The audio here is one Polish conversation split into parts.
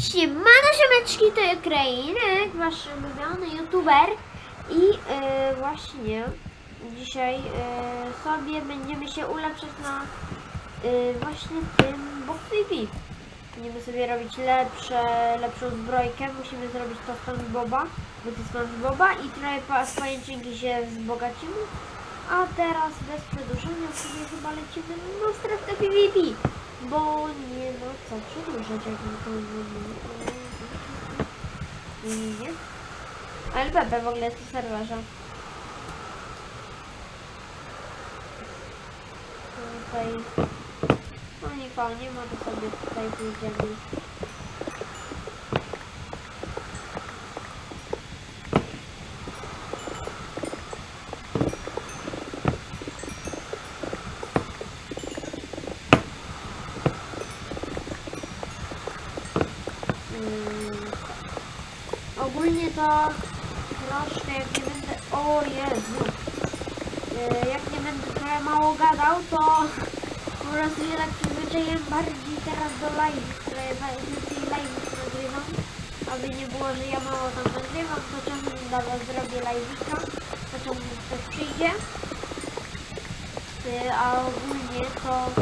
Siemano siemeczki, to Ukrainek, wasz ulubiony youtuber i e, właśnie dzisiaj e, sobie będziemy się ulepszać na e, właśnie tym Box TV. Będziemy sobie robić lepsze, lepszą zbrojkę, musimy zrobić to SpongeBoba, bo to jest SpongeBoba i trochę z pajęczynki się wzbogacimy. A teraz bez przedłużenia sobie chyba lecimy na strefę PvP. Bo nie no co przedłużać jak to nie, nie. Ale Pepe w ogóle jest w serwerze. Tutaj no nikogo nie ma, to sobie tutaj pójdziemy. Mm, Ogólnie to troszkę jak nie będę... O Jezu! E, Jak nie będę trochę mało gadał, to po prostu się tak przyzwyczaiłem bardziej teraz do live, które więcej live nagrywam. Aby nie było, że ja mało tam nagrywam, to czasem dla was zrobię live'ika, to czasem ktoś przyjdzie. E, A ogólnie to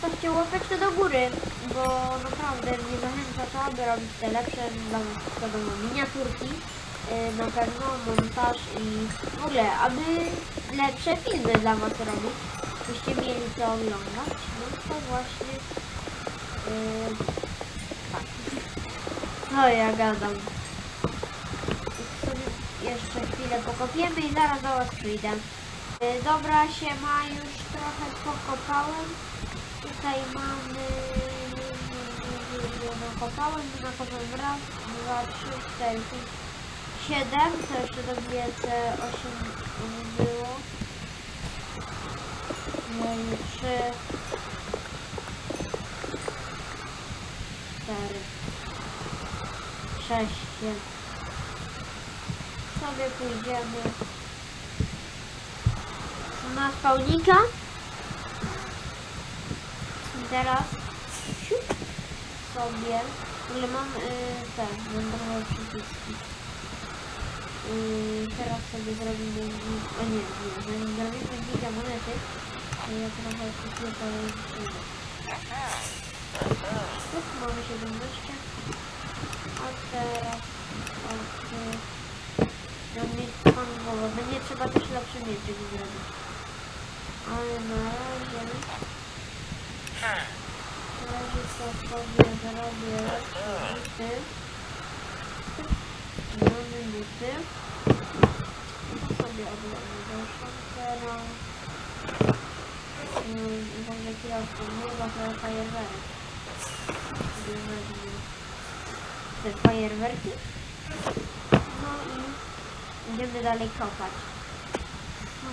zostawcie łapeczkę do góry, bo naprawdę mnie zachęca to, aby robić te lepsze wiadomo miniaturki, yy, na pewno montaż i w ogóle, aby lepsze filmy dla was robić, byście mieli co oglądać, no to właśnie yy, tak. No ja gadam. Jeszcze chwilę pokopiemy i zaraz do was przyjdę. Yy, Dobra, się ma już trochę pokopałem. Tutaj mamy... Nakopałem, nakopałem raz, dwa, trzy, cztery, pięć, siedem. To jeszcze dobiję te osiem było. No i trzy, cztery, sześć. Sobie pójdziemy na spałnika. Teraz sobie, ale mam y, te wędrowe przyciski. Y, teraz sobie zrobimy, a nie, nie, zrobimy giga monety, to ja trochę kupię to Ups, mamy 17. A teraz od no mieć pan będzie trzeba też lepszy mieczyk zrobić. Ale na razie razie to sobie zrobię buty. Mamy buty. To sobie odłożę do ogóle kierowcą, nie chyba to fajerwerek. Sobie wezmę te fajerwerki. No i będziemy dalej kopać.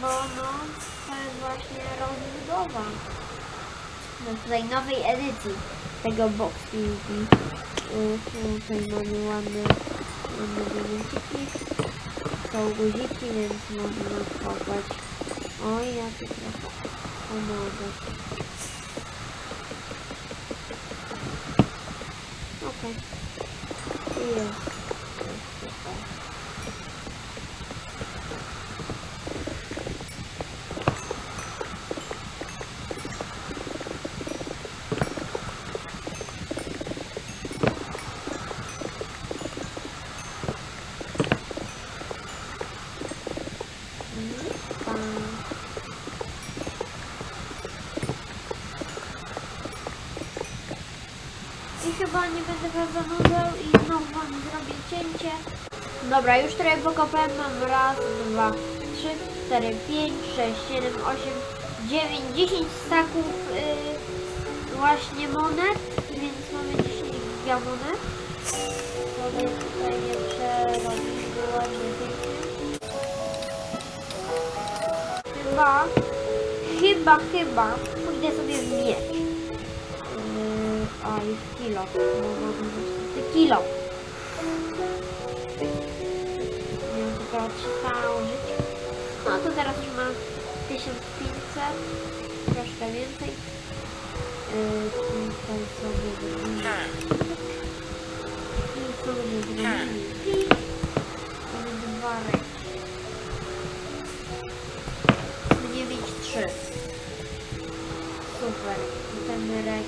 Bo no, to jest właśnie rozbudowa no tutaj nowej edycji tego box PvP. Y, Tutaj mamy ładne, ładne diamenciki. Są guziki, więc można kopać. Oj, ja tu trochę pomogę. Okej. I Jest. I chyba nie będę was zanudzał i znowu wam zrobię cięcie. Dobra, już trochę pokopałem. Mam raz, dwa, trzy, cztery, pięć, sześć, siedem, osiem, dziewięć, dziesięć staków yy, właśnie monet, więc mamy 10 giga monet. Sobie tutaj je przerobimy ładnie, pięknie. Chyba, chyba, chyba pójdę sobie w miecz kilo. Kilo. Miałem tylko 300 użyć. No to teraz już mam 1500. Troszkę więcej. Yy, tutaj sobie zrobimy. I sobie zrobimy. Dwa ręki. Będziemy mieć trzy. Super. I ten rek.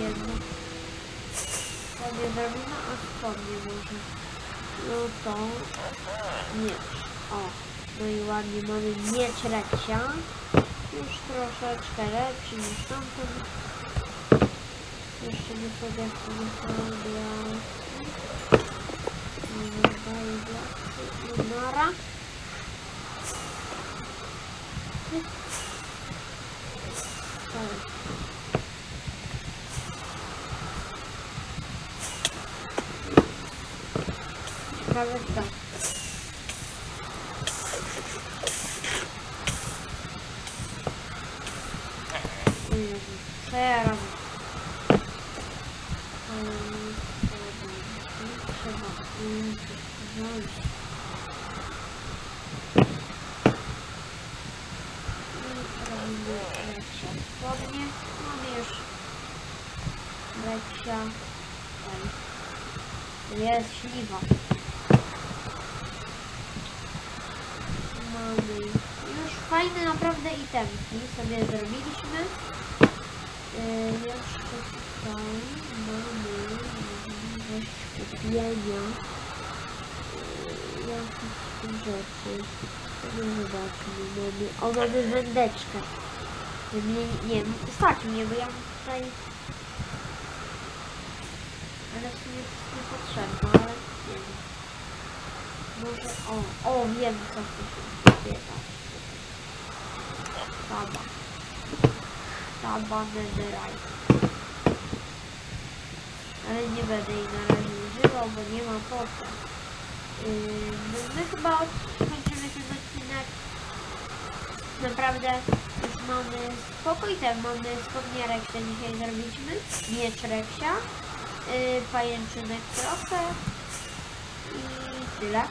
Jedno. Sobie wezmę, a spodnie może. No to miecz. O, no i ładnie mamy miecz Reksia. Już troszeczkę lepszy niż tamten. Jeszcze nie sobie wychodzę. Nara. Ale Ciekawe co. Jezu, Co ja robię? Trzeba wziąć. Spodnie. Jest śliwa. Mamy już fajne naprawdę itemki sobie zrobiliśmy. Yy, jeszcze tutaj mamy możliwość kupienia yy, jakichś rzeczy. Sobie zobaczmy, mamy, o mamy wędeczkę. Mnie, nie, stać mnie, bo ja tutaj ale w sumie jest niepotrzebne, ale nie wiem. Może, o, o, wiem co tu się dzieje. Taba. Taba netherite. Ale nie będę jej na razie używał, bo nie ma po co. Yy, my chyba skończymy ten odcinek. Naprawdę już mamy spokój, ten mamy spodnie Reksia dzisiaj zrobiliśmy. Miecz Reksia yy, pajęczynek trochę i tyle.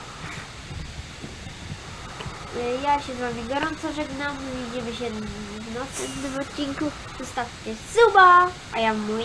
Yy, Ja się z Wami gorąco żegnam. Widzimy się w następnym odcinku. Zostawcie suba, a ja mój